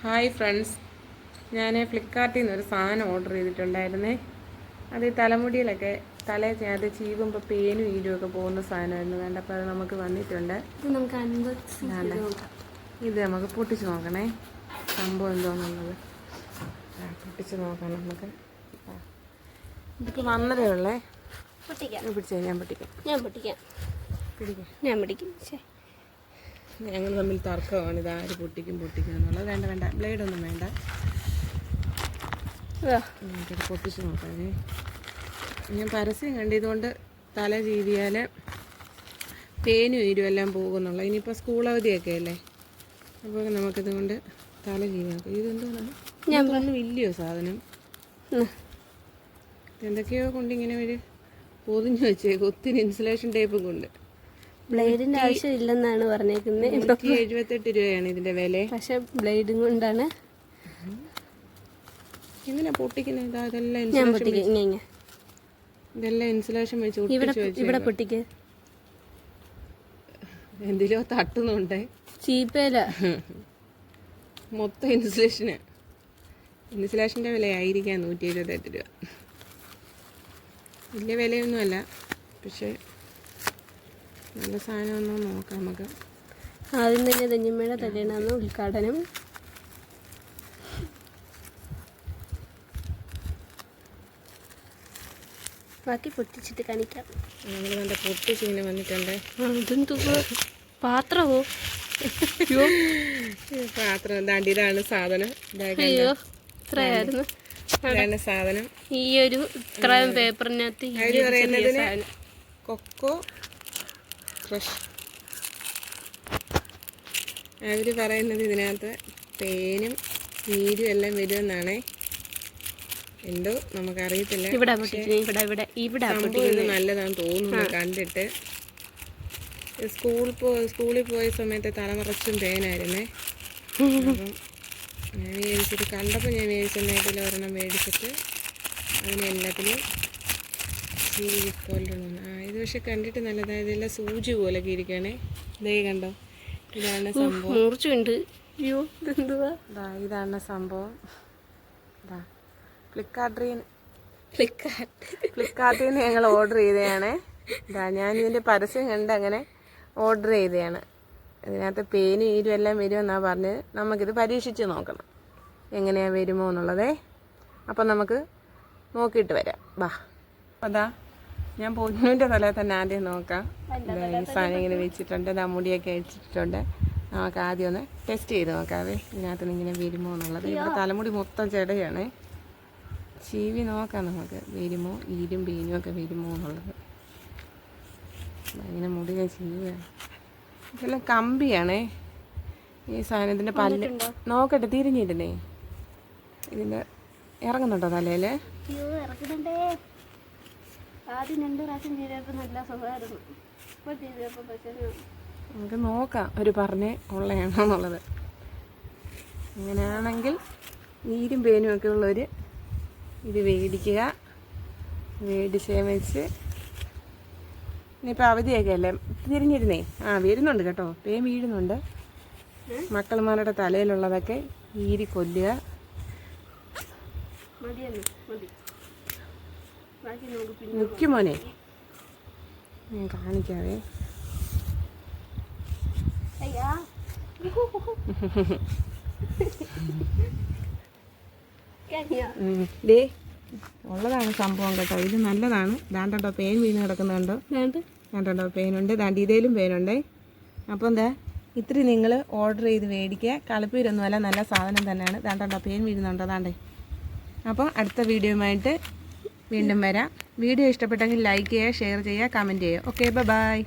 Hi friends. ഞാൻ ഫ്ലിപ്കാർട്ടിൽ നിന്ന് ഒരു സാധനം ഓർഡർ ചെയ്തിട്ടുണ്ടായിരുന്നേ. അത് ഈ തലമുടിയിലൊക്കെ തലയിൽ അത് ചീവുമ്പോൾ പേനും ഈരും ഒക്കെ പോകുന്ന സാധനമായിരുന്നു. വേണ്ട അപ്പോൾ അത് നമുക്ക് വന്നിട്ടുണ്ട്. ഇത് നമുക്ക് പൊട്ടിച്ച് നോക്കണേ. സംഭവം എന്തോന്നുള്ളത്? പൊട്ടിച്ച് നോക്കാം നമുക്ക്. ഇതിപ്പോൾ വന്നതേ ഉള്ളേ? പിടിച്ചേ ഞാൻ പൊട്ടിക്കാം. ഞാൻ പൊട്ടിക്കാം. പിടിക്കാം. ഞാൻ പിടിക്കും ശേ ഞങ്ങൾ തമ്മിൽ തർക്കമാണ്. ഇത് ആര് പൊട്ടിക്കും പൊട്ടിക്കും എന്നുള്ളത്. വേണ്ട വേണ്ട. ബ്ലേഡൊന്നും വേണ്ട. നമുക്കിത് പൊട്ടിച്ച് നോക്കാമേ ഞാൻ പരസ്യം കണ്ടിതുകൊണ്ട് തല ചീതിയാൽ പേനും ഈരും എല്ലാം പോകുന്നുള്ള. ഇനിയിപ്പോൾ സ്കൂൾ അവധിയൊക്കെ അല്ലേ? അപ്പോൾ നമുക്കിത് കൊണ്ട് തല ചീതിയാക്കും ഇതെന്താണ്? ഞാൻ ഒന്നും ഇല്ലയോ സാധനം. എന്തൊക്കെയോ കൊണ്ട് ഇങ്ങനെ ഒരു പൊതിഞ്ഞ് വെച്ചേക്കും. ഒത്തിരി ഇൻസുലേഷൻ ടേപ്പും കൊണ്ട് ബ്ലേഡിന്റെ ആവശ്യം ഇല്ലെന്നാണ് പറഞ്ഞേക്കുന്നത്. എഴുപത്തെട്ട് രൂപയാണ് ഇതിന്റെ വില. പക്ഷെ ബ്ലേഡും കൊണ്ടാണ്. ഇങ്ങനെ പൊട്ടിക്കുന്നത് ഞാൻ ഇൻസുലേഷൻ പൊട്ടിക്കും. ഇങ്ങനെ ഇങ്ങനെ ഇതെല്ലാം ഇൻസുലേഷൻ വെച്ച് ഇവിടെ ഇവിടെ പൊട്ടിക്ക്. എന്തിലോ തട്ടുന്നുണ്ടേ. ചീപ്പേല. മൊത്തം ഇൻസുലേഷന് ഇൻസുലേഷന്റെ വിലയായിരിക്കാം നൂറ്റി എഴുപത്തെട്ട് രൂപ. വലിയ വിലയൊന്നുമല്ല. പക്ഷേ നല്ല സാധനമൊന്നും നോക്കാം നമുക്ക്. ആദ്യം തന്നെ തെഞ്ഞമ്മയുടെ തലേന്നാണ് ഉദ്ഘാടനം. ബാക്കി പൊട്ടിച്ചിട്ട് കാണിക്കാം. നമ്മൾ നല്ല പൊട്ടിച്ച് ഇങ്ങനെ വന്നിട്ടുണ്ട്. അതെന്തോ പാത്രമോ? ഈ പാത്രം ദാണ്ടി ഇതാണ് സാധനം. അയ്യോ ഇത്രയായിരുന്നു. സാധനം. ഈ ഒരു ഇത്രയും പേപ്പറിനകത്ത് കൊക്കോ ക്രഷ് അവർ പറയുന്നത് ഇതിനകത്ത് തേനും നീരും എല്ലാം വരുമെന്നാണേ. എന്തോ നമുക്കറിയത്തില്ല. ഇവിടെ ഇവിടെ തോന്നുന്നു കണ്ടിട്ട്. സ്കൂൾ പോ സ്കൂളിൽ പോയ സമയത്ത് തലമറച്ചും പേനായിരുന്നേ ഞാൻ മേടിച്ചിട്ട് കണ്ടപ്പോൾ ഞാൻ മേടിച്ചെന്നേട്ടിൽ ഒരെണ്ണം മേടിച്ചിട്ട് അതിന് ചീരിക്കൊല്ലണം ആ ഇത് പക്ഷെ കണ്ടിട്ട് നല്ലതാണ് ഇതെല്ലാം സൂചി പോലെ ഇരിക്കണേ. ഇതേ കണ്ടോ? ഇതാണ് സംഭവം. അയ്യോ ഇതെന്തുവാ? ദാ ഇതാണ് സംഭവം. ദാ ഫ്ലിപ്കാർട്ടിൽ ഫ്ലിക്കാർട്ട് നിന്ന് ഞങ്ങൾ ഓർഡർ ചെയ്തതാണ്. ഇതാ ഞാൻ ഇതിന്റെ പരസ്യം കണ്ട് അങ്ങനെ ഓർഡർ ചെയ്തതാണ്. ഇതിനകത്ത് പേനും ഈരും എല്ലാം വരുമെന്നാണ് പറഞ്ഞത് നമുക്കിത് പരീക്ഷിച്ച് നോക്കണം. എങ്ങനെയാണ് വരുമോ എന്നുള്ളതേ. അപ്പം നമുക്ക് നോക്കിയിട്ട് വരാം. ബാ. അതാ ഞാൻ പൊന്നുവിന്റെ തല തന്നെ ആദ്യം നോക്കാം. ഈ സാധനം ഇങ്ങനെ വെച്ചിട്ടുണ്ട്. ദാ മുടിയൊക്കെ അഴിച്ചിട്ടുണ്ട് നമുക്ക് ആദ്യം ഒന്ന് ടെസ്റ്റ് ചെയ്ത് നോക്കാവേ ഇതിനകത്ത് നിന്ന് ഇങ്ങനെ വരുമോ എന്നുള്ളത്. ഇവിടെ തലമുടി മൊത്തം ചെടയാണ്. ചീവി നോക്കാം നമുക്ക്. വരുമോ? ഈരും പേനും ഒക്കെ വരുമോ എന്നുള്ളത്. ഇങ്ങനെ മുടി ഞാൻ ചീവുകയാണ് ഇതെല്ലാം കമ്പിയാണേ. ഈ സാധനത്തിന്റെ പല്ല് നോക്കട്ടെ തിരിഞ്ഞിരുന്നേ. ഇതിന്റെ ഇറങ്ങുന്നുണ്ടോ തലയിൽ ആദ്യം രണ്ട് പ്രാവശ്യം ചെയ്തപ്പോൾ നല്ല സുഖമായിരുന്നു. ഇപ്പോൾ ചെയ്തപ്പോൾ പക്ഷേ നമുക്ക് നോക്കാം ഒരു പറഞ്ഞേ ഉള്ളതാണെന്നുള്ളത് അങ്ങനെയാണെങ്കിൽ നീരും പേനും ഒക്കെ ഉള്ളവർ ഇത് വേടിക്കുക വേടിച്ചേ വെച്ച് ഇനിയിപ്പോൾ അവധിയൊക്കെ അല്ലേ? തിരിഞ്ഞിരുന്നേ? ആ വരുന്നുണ്ട് കേട്ടോ. പേൻ വീഴുന്നുണ്ട്. മക്കളുമാരുടെ തലയിലുള്ളതൊക്കെ ഈരി കൊല്ലുക. മതിയല്ലോ മതി. പിന്നെ ഞാൻ കാണിക്കാവേ. ഡേ കഴിഞ്ഞോ? ഉം. ദേ. ഉള്ളതാണ് സംഭവം കേട്ടോ. ഇത് നല്ലതാണ്. ദാണ്ടോ പേൻ വീണ് കിടക്കുന്നുണ്ടോ ദാണ്ടോ. പേനുണ്ട്. ദാണ്ട് ഇതേലും പേനുണ്ടേ. അപ്പോൾ എന്താ? ഇത്തിരി നിങ്ങൾ ഓർഡർ ചെയ്ത് മേടിക്കുക. കളിപ്പീരൊന്നുമല്ല നല്ല സാധനം തന്നെയാണ്. ദാണ്ടോ പേൻ വീഴുന്നുണ്ടോ? ദാണ്ടേ. അപ്പോൾ അടുത്ത വീഡിയോയുമായിട്ട് വീണ്ടും വരാം. വീഡിയോ ഇഷ്ടപ്പെട്ടെങ്കിൽ ലൈക്ക് ചെയ്യുക ഷെയർ ചെയ്യുക കമന്റ് ചെയ്യുക. Okay bye